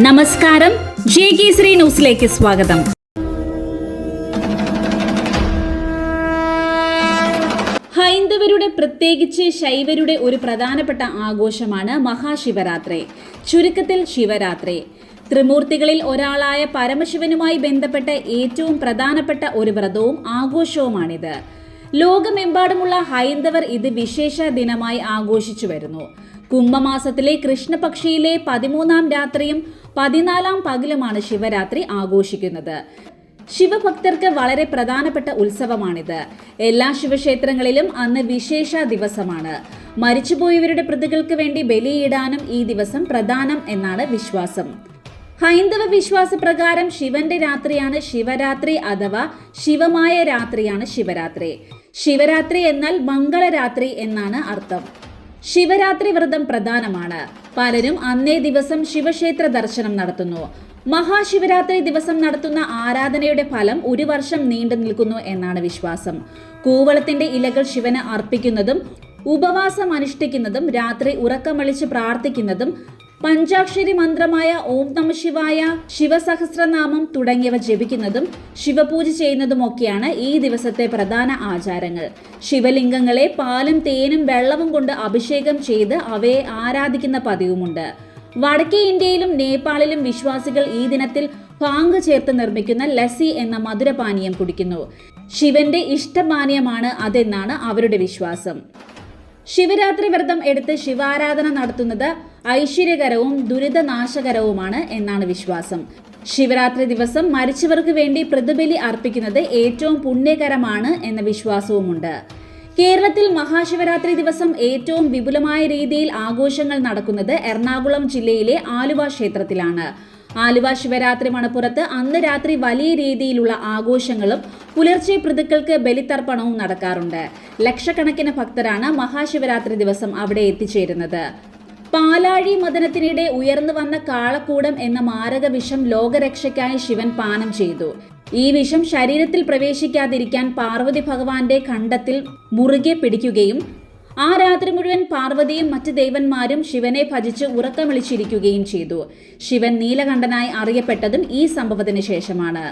നമസ്കാരം. J K Shri ന്യൂസിലേക്ക് സ്വാഗതം. ഹൈന്ദവരുടെ പ്രത്യേകിച്ച് ശൈവരുടെ ഒരു പ്രധാനപ്പെട്ട ആഘോഷമാണ് മഹാശിവരാത്രി. ചുരുക്കത്തിൽ ശിവരാത്രി. ത്രിമൂർത്തികളിൽ ഒരാളായ പരമശിവനുമായി ബന്ധപ്പെട്ട ഏറ്റവും പ്രധാനപ്പെട്ട ഒരു വ്രതവും ആഘോഷവുമാണിത്. ലോകമെമ്പാടുമുള്ള ഹൈന്ദവർ ഇത് വിശേഷ ദിനമായി ആഘോഷിച്ചു വരുന്നു. കുംഭമാസത്തിലെ കൃഷ്ണപക്ഷിയിലെ പതിമൂന്നാം രാത്രിയും പതിനാലാം പകലുമാണ് ശിവരാത്രി ആഘോഷിക്കുന്നത്. ശിവഭക്തർക്ക് വളരെ പ്രധാനപ്പെട്ട ഉത്സവമാണിത്. എല്ലാ ശിവക്ഷേത്രങ്ങളിലും അന്ന് വിശേഷ ദിവസമാണ്. മരിച്ചുപോയവരുടെ പ്രതികൾക്ക് വേണ്ടി ബലിയിടാനും ഈ ദിവസം പ്രധാനം എന്നാണ് വിശ്വാസം. ഹൈന്ദവ വിശ്വാസപ്രകാരം ശിവന്റെ രാത്രിയാണ് ശിവരാത്രി അഥവാ ശിവമായ രാത്രിയാണ് ശിവരാത്രി. ശിവരാത്രി എന്നാൽ മംഗളരാത്രി എന്നാണ് അർത്ഥം. ശിവരാത്രി വ്രതം പ്രധാനമാണ്. പലരും അന്നേ ദിവസം ശിവക്ഷേത്ര ദർശനം നടത്തുന്നു. മഹാശിവരാത്രി ദിവസം നടത്തുന്ന ആരാധനയുടെ ഫലം ഒരു വർഷം നീണ്ടു നിൽക്കുന്നു എന്നാണ് വിശ്വാസം. കൂവളത്തിന്റെ ഇലകൾ ശിവന് അർപ്പിക്കുന്നതും ഉപവാസം അനുഷ്ഠിക്കുന്നതും രാത്രി ഉറക്കമളിച്ച് പ്രാർത്ഥിക്കുന്നതും പഞ്ചാക്ഷരി മന്ത്രമായ ഓം നമ ശിവായ ശിവസഹസ്രനാമം തുടങ്ങിയവ ജപിക്കുന്നതും ശിവപൂജ ചെയ്യുന്നതുമൊക്കെയാണ് ഈ ദിവസത്തെ പ്രധാന ആചാരങ്ങൾ. ശിവലിംഗങ്ങളെ പാലും തേനും വെള്ളവും കൊണ്ട് അഭിഷേകം ചെയ്ത് അവയെ ആരാധിക്കുന്ന പതിവുമുണ്ട്. വടക്കേ ഇന്ത്യയിലും നേപ്പാളിലും വിശ്വാസികൾ ഈ ദിനത്തിൽ പാങ്ക് ചേർത്ത് നിർമ്മിക്കുന്ന ലസ്സി എന്ന മധുരപാനീയം കുടിക്കുന്നു. ശിവന്റെ ഇഷ്ടപാനീയമാണ് അതെന്നാണ് അവരുടെ വിശ്വാസം. ശിവരാത്രി വ്രതം എടുത്ത് ശിവാരാധന നടത്തുന്നത് ഐശ്വര്യകരവും ദുരിതനാശകരവുമാണ് എന്നാണ് വിശ്വാസം. ശിവരാത്രി ദിവസം മരിച്ചവർക്ക് വേണ്ടി പ്രതിബലി അർപ്പിക്കുന്നത് ഏറ്റവും പുണ്യകരമാണ് എന്ന വിശ്വാസവുമുണ്ട്. കേരളത്തിൽ മഹാശിവരാത്രി ദിവസം ഏറ്റവും വിപുലമായ രീതിയിൽ ആഘോഷങ്ങൾ നടക്കുന്നത് എറണാകുളം ജില്ലയിലെ ആലുവ ക്ഷേത്രത്തിലാണ്. ആലുവ ശിവരാത്രി മണപ്പുറത്ത് അന്ന് രാത്രി വലിയ രീതിയിലുള്ള ആഘോഷങ്ങളും പുലർച്ചെ പ്രതിക്കൾക്ക് ബലിതർപ്പണവും നടക്കാറുണ്ട്. ലക്ഷക്കണക്കിന് ഭക്തരാണ് മഹാശിവരാത്രി ദിവസം അവിടെ എത്തിച്ചേരുന്നത്. പാലാഴി മദനത്തിനിടെ ഉയർന്നു വന്ന കാളക്കൂടം എന്ന മാരക വിഷം ലോകരക്ഷയ്ക്കായി ശിവൻ പാനം ചെയ്തു. ഈ വിഷം ശരീരത്തിൽ പ്രവേശിക്കാതിരിക്കാൻ പാർവതി ഭഗവാന്റെ ഖണ്ഡത്തിൽ മുറുകെ പിടിക്കുകയും ആ രാത്രി മുഴുവൻ പാർവതിയും മറ്റ് ദേവന്മാരും ശിവനെ ഭജിച്ച് ഉറക്കമിളിച്ചിരിക്കുകയും ചെയ്തു. ശിവൻ നീലകണ്ഠനായി അറിയപ്പെട്ടതും ഈ സംഭവത്തിന് ശേഷമാണ്.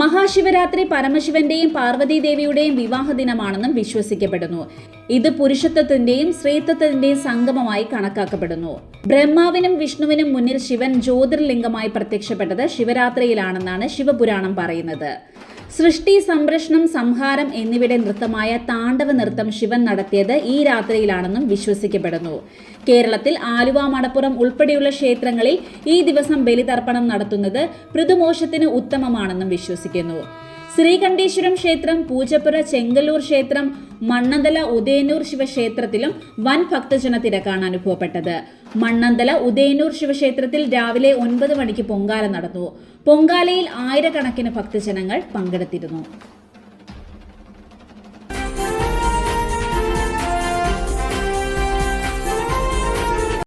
മഹാശിവരാത്രി പരമശിവന്റെയും പാർവതീദേവിയുടെയും വിവാഹ ദിനമാണെന്നും വിശ്വസിക്കപ്പെടുന്നു. ഇത് പുരുഷത്വത്തിന്റെയും സ്ത്രീത്വത്തിന്റെയും സംഗമമായി കണക്കാക്കപ്പെടുന്നു. ബ്രഹ്മാവിനും വിഷ്ണുവിനും മുന്നിൽ ശിവൻ ജ്യോതിർലിംഗമായി പ്രത്യക്ഷപ്പെട്ടത് ശിവരാത്രിയിലാണെന്നാണ് ശിവപുരാണം പറയുന്നത്. സൃഷ്ടി സംരക്ഷണം സംഹാരം എന്നിവയുടെ നൃത്തമായ താണ്ഡവ നൃത്തം ശിവൻ നടത്തിയത് ഈ രാത്രിയിലാണെന്നും വിശ്വസിക്കപ്പെടുന്നു. കേരളത്തിൽ ആലുവ മണപ്പുറം ഉൾപ്പെടെയുള്ള ക്ഷേത്രങ്ങളിൽ ഈ ദിവസം ബലിതർപ്പണം നടത്തുന്നത് പൃഥുമോഷത്തിന് ഉത്തമമാണെന്നും വിശ്വസിക്കുന്നു. ശ്രീകണ്ഠേശ്വരം ക്ഷേത്രം പൂജപ്പുര ചെങ്കല്ലൂർ ക്ഷേത്രം മണ്ണന്തല ഉദയനൂർ ശിവക്ഷേത്രത്തിലും വൻ ഭക്തജന തിരക്കാണ് അനുഭവപ്പെട്ടത്. മണ്ണന്തല ഉദയനൂർ ശിവക്ഷേത്രത്തിൽ രാവിലെ ഒൻപത് മണിക്ക് പൊങ്കാല നടന്നു. പൊങ്കാലയിൽ ആയിരക്കണക്കിന് ഭക്തജനങ്ങൾ പങ്കെടുത്തിരുന്നു.